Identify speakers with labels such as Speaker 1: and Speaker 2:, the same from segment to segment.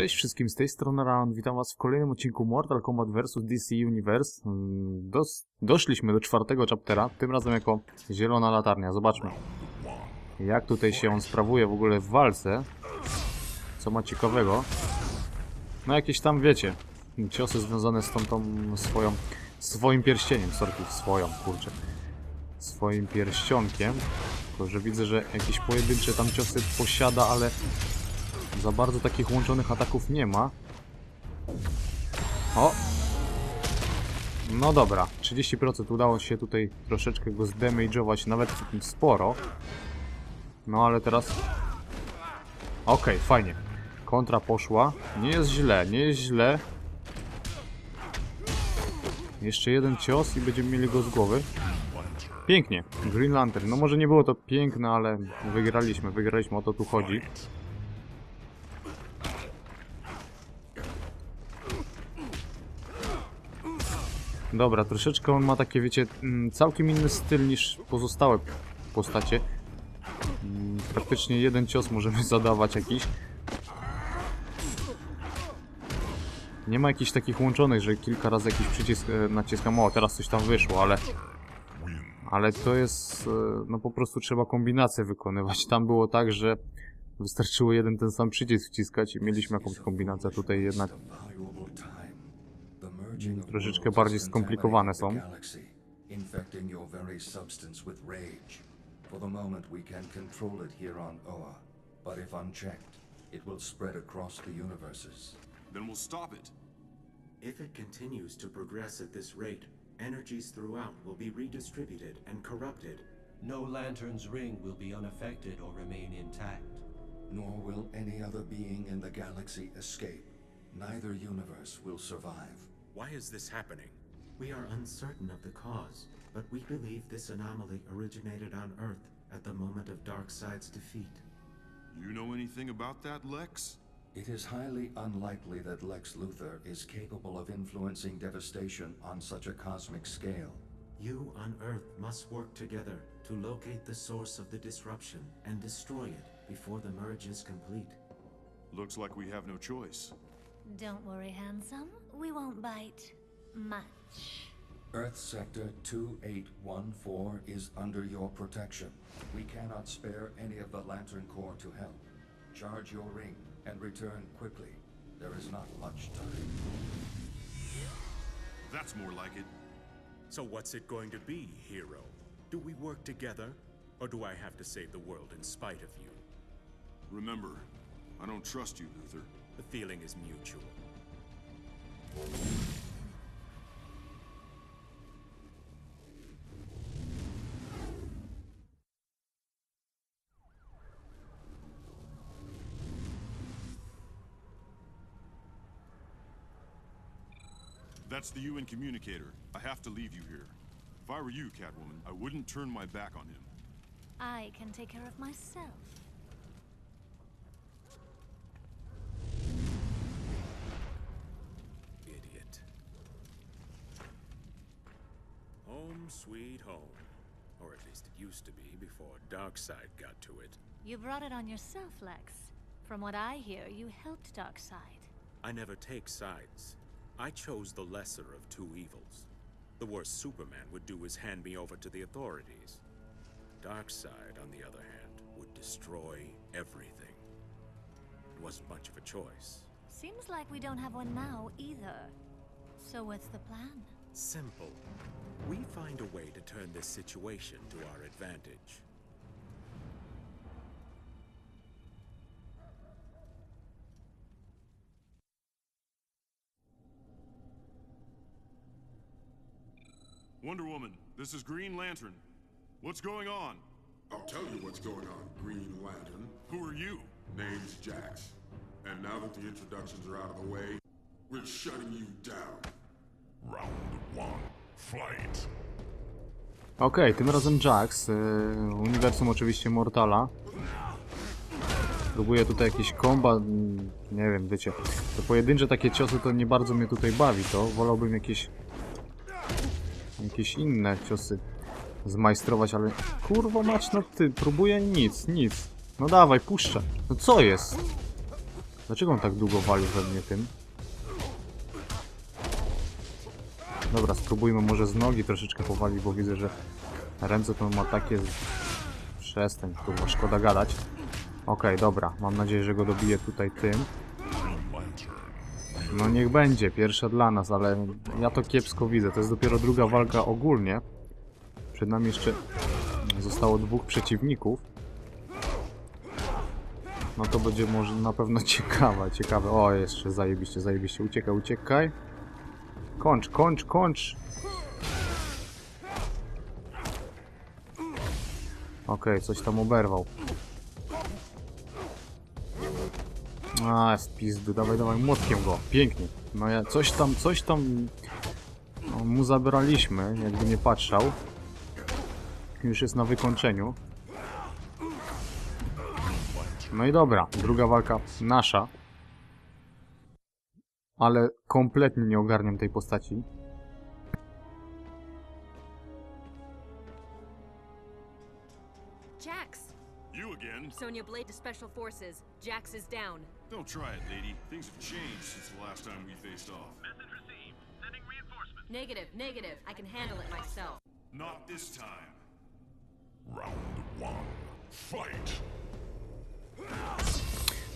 Speaker 1: Cześć wszystkim, z tej strony Raon, witam was w kolejnym odcinku Mortal Kombat vs DC Universe. Mm, Dos doszliśmy do czwartego chaptera, tym razem jako zielona latarnia, zobaczmy. Jak tutaj się on sprawuje w ogóle w walce. Co ma ciekawego. No jakieś tam, wiecie, ciosy związane z tą, tą swoją, swoim pierścieniem, sorki, swoją, kurczę. Swoim pierścionkiem. Tylko, że widzę, że jakieś pojedyncze tam ciosy posiada, ale za bardzo takich łączonych ataków nie ma. O! No dobra, 30% udało się tutaj troszeczkę go zdamage'ować, nawet sporo. No ale teraz... Okej, fajnie. Kontra poszła. Nie jest źle, nie jest źle. Jeszcze jeden cios i będziemy mieli go z głowy. Pięknie. Green Lantern. No może nie było to piękne, ale wygraliśmy. Wygraliśmy, o to tu chodzi. Dobra, troszeczkę on ma takie, wiecie, mm, całkiem inny styl niż pozostałe postacie. Mm, Praktycznie jeden cios możemy zadawać jakiś. Nie ma jakichś takich łączonych, że kilka razy jakiś przycisk e, naciskam. O, teraz coś tam wyszło, ale... Ale to jest... e, No po prostu trzeba kombinację wykonywać. Tam było tak, że wystarczyło jeden ten sam przycisk wciskać i mieliśmy jakąś kombinację. Tutaj jednak
Speaker 2: troszeczkę bardziej skomplikowane są. Infecting your very substance with rage. For the moment we can control it here on Oa, but if unchecked, it will spread across the universes.
Speaker 3: Then we'll stop it.
Speaker 4: If it continues to progress at this rate, energies throughout will be redistributed and corrupted.
Speaker 5: No Lantern's ring will be unaffected or remain intact.
Speaker 2: Nor will any other being in the galaxy escape. Neither universe will survive.
Speaker 4: Why is this happening? We are uncertain of the cause, but we believe this anomaly originated on Earth at the moment of Darkseid's defeat.
Speaker 3: You know anything about that, Lex?
Speaker 2: It is highly unlikely that Lex Luthor is capable of influencing devastation on such a cosmic scale.
Speaker 4: You on Earth must work together to locate the source of the disruption and destroy it before the merge is complete.
Speaker 3: Looks like we have no choice.
Speaker 6: Don't worry, handsome. We won't bite much.
Speaker 2: Earth Sector 2814 is under your protection. We cannot spare any of the Lantern Corps to help. Charge your ring and return quickly. There is not much time.
Speaker 3: That's more like it.
Speaker 7: So what's it going to be, hero? Do we work together, or do I have to save the world in spite of you?
Speaker 3: Remember, I don't trust you, Luther.
Speaker 7: The feeling is mutual.
Speaker 3: That's the UN communicator. I have to leave you here. If I were you, Catwoman, I wouldn't turn my back on him.
Speaker 6: I can take care of myself.
Speaker 7: Idiot. Home sweet home. Or at least it used to be before Darkseid got to it.
Speaker 6: You brought it on yourself, Lex. From what I hear, you helped Darkseid.
Speaker 7: I never take sides. I chose the lesser of two evils. The worst Superman would do is hand me over to the authorities. Darkseid, on the other hand, would destroy everything. It wasn't much of a choice.
Speaker 6: Seems like we don't have one now either. So what's the plan?
Speaker 7: Simple. We find a way to turn this situation to our advantage.
Speaker 3: Wonder Woman, this is Green Lantern. What's going on?
Speaker 8: I'll tell you what's going on, Green Lantern.
Speaker 3: Who are you?
Speaker 8: Name's Jax. And now that the introductions are out of the way, we're shutting you down.
Speaker 1: Okej, tym razem Jax, y, uniwersum oczywiście Mortala. Próbuję tutaj jakiś komba, mm, nie wiem, wiecie, te pojedyncze takie ciosy to nie bardzo mnie tutaj bawi, to wolałbym jakieś jakieś inne ciosy zmajstrować, ale kurwa mać, no ty, próbuję nic, nic. No dawaj, puszczę. No co jest? Dlaczego on tak długo walił we mnie tym? Dobra, spróbujmy może z nogi troszeczkę powalić, bo widzę, że ręce to ma takie... Przestań, kurwa, szkoda gadać. Okej, dobra, mam nadzieję, że go dobiję tutaj tym. No niech będzie, pierwsza dla nas, ale ja to kiepsko widzę. To jest dopiero druga walka ogólnie. Przed nami jeszcze zostało dwóch przeciwników. No to będzie może na pewno ciekawe, ciekawe. O, jeszcze zajebiście, zajebiście. Uciekaj, uciekaj. Kończ, kończ, kończ. Okej, coś tam oberwał. A, w dawaj, dawaj, młotkiem go. Pięknie. No ja, coś tam, coś tam no, mu zabraliśmy, jakby nie patrzał. Już jest na wykończeniu. No i dobra, druga walka nasza. Ale kompletnie nie ogarniam tej postaci.
Speaker 9: Jax!
Speaker 3: You again?
Speaker 9: Sonya Blade to Special Forces. Jax is down.
Speaker 3: Don't try it, lady. Things have changed since the last time we faced off.
Speaker 9: Negative, negative. I can handle it myself.
Speaker 3: Not this time.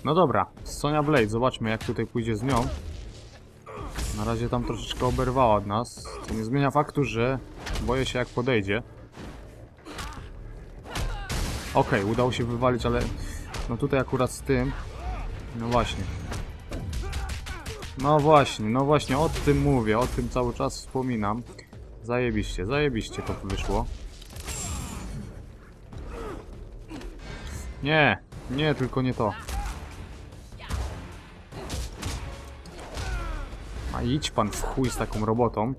Speaker 1: No dobra, Sonia Blade, zobaczmy jak tutaj pójdzie z nią. Na razie tam troszeczkę oberwała od nas, co nie zmienia faktu, że boję się jak podejdzie. Okej, udało się wywalić, ale no tutaj akurat z tym, no właśnie. No właśnie, no właśnie, o tym mówię, o tym cały czas wspominam. Zajebiście, zajebiście to wyszło. Nie, nie, tylko nie to. A idź pan w chuj z taką robotą.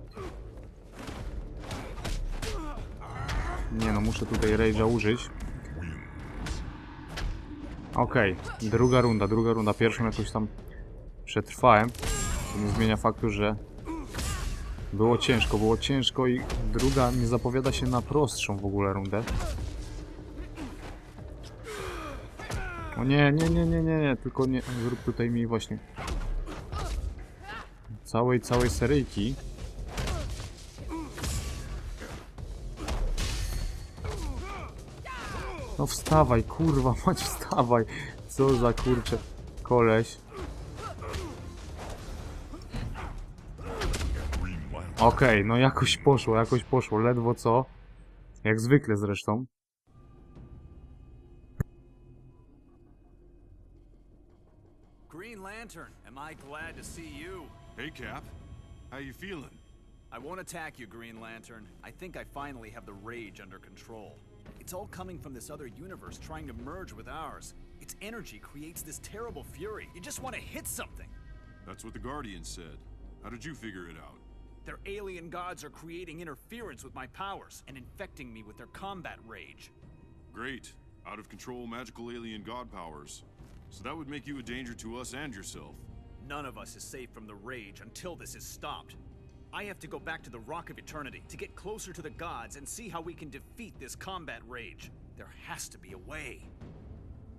Speaker 1: Nie no, muszę tutaj rage'a użyć. Okej, druga runda, druga runda. Pierwszą jakoś tam przetrwałem. To nie zmienia faktu, że było ciężko, było ciężko i druga nie zapowiada się na prostszą w ogóle rundę. O nie, nie, nie, nie, nie, nie, tylko nie, zrób tutaj mi właśnie całej, całej seryjki. No wstawaj, kurwa, mać wstawaj. Co za kurcze koleś. Okej, no jakoś poszło, jakoś poszło, ledwo co. Jak zwykle zresztą.
Speaker 10: Green Lantern, am I glad to see you?
Speaker 3: Hey, Cap. How you feeling?
Speaker 10: I won't attack you, Green Lantern. I think I finally have the rage under control. It's all coming from this other universe trying to merge with ours. Its energy creates this terrible fury. You just want to hit something.
Speaker 3: That's what the Guardian said. How did you figure it out?
Speaker 10: Their alien gods are creating interference with my powers and infecting me with their combat rage.
Speaker 3: Great. Out of control magical alien god powers. So that would make you a danger to us and yourself.
Speaker 10: None of us is safe from the rage until this is stopped. I have to go back to the Rock of Eternity to get closer to the gods and see how we can defeat this combat rage. There has to be a way.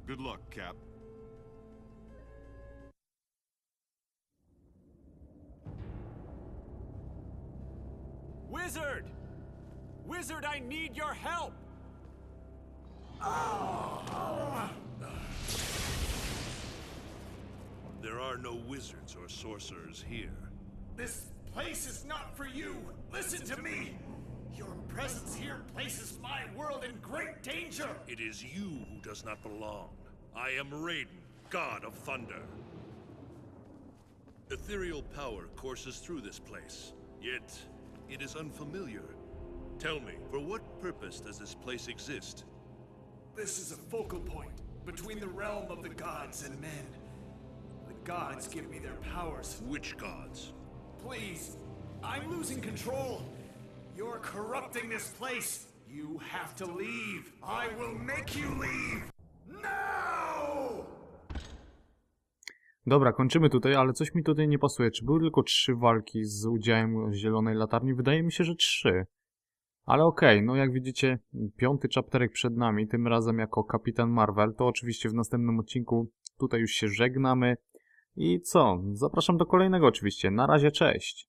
Speaker 3: Good luck, Cap.
Speaker 10: Wizard! Wizard, I need your help! Ah!
Speaker 11: There are no wizards or sorcerers here.
Speaker 12: This place is not for you. Listen to me. Your presence here places my world in great danger.
Speaker 11: It is you who does not belong. I am Raiden, god of thunder. Ethereal power courses through this place, yet it is unfamiliar. Tell me, for what purpose does this place exist?
Speaker 12: This is a focal point between the realm of the gods and men. Gods give me their powers.
Speaker 11: Which gods?
Speaker 12: Please, I'm losing control. You're corrupting this place. You have to leave. I will make you leave. Now!
Speaker 1: Dobra, kończymy tutaj, ale coś mi tutaj nie pasuje. Czy były tylko trzy walki z udziałem Zielonej Latarni? Wydaje mi się, że trzy. Ale okej, no jak widzicie, piąty chapterek przed nami, tym razem jako Kapitan Marvel. To oczywiście w następnym odcinku tutaj już się żegnamy. I co? Zapraszam do kolejnego oczywiście. Na razie, cześć.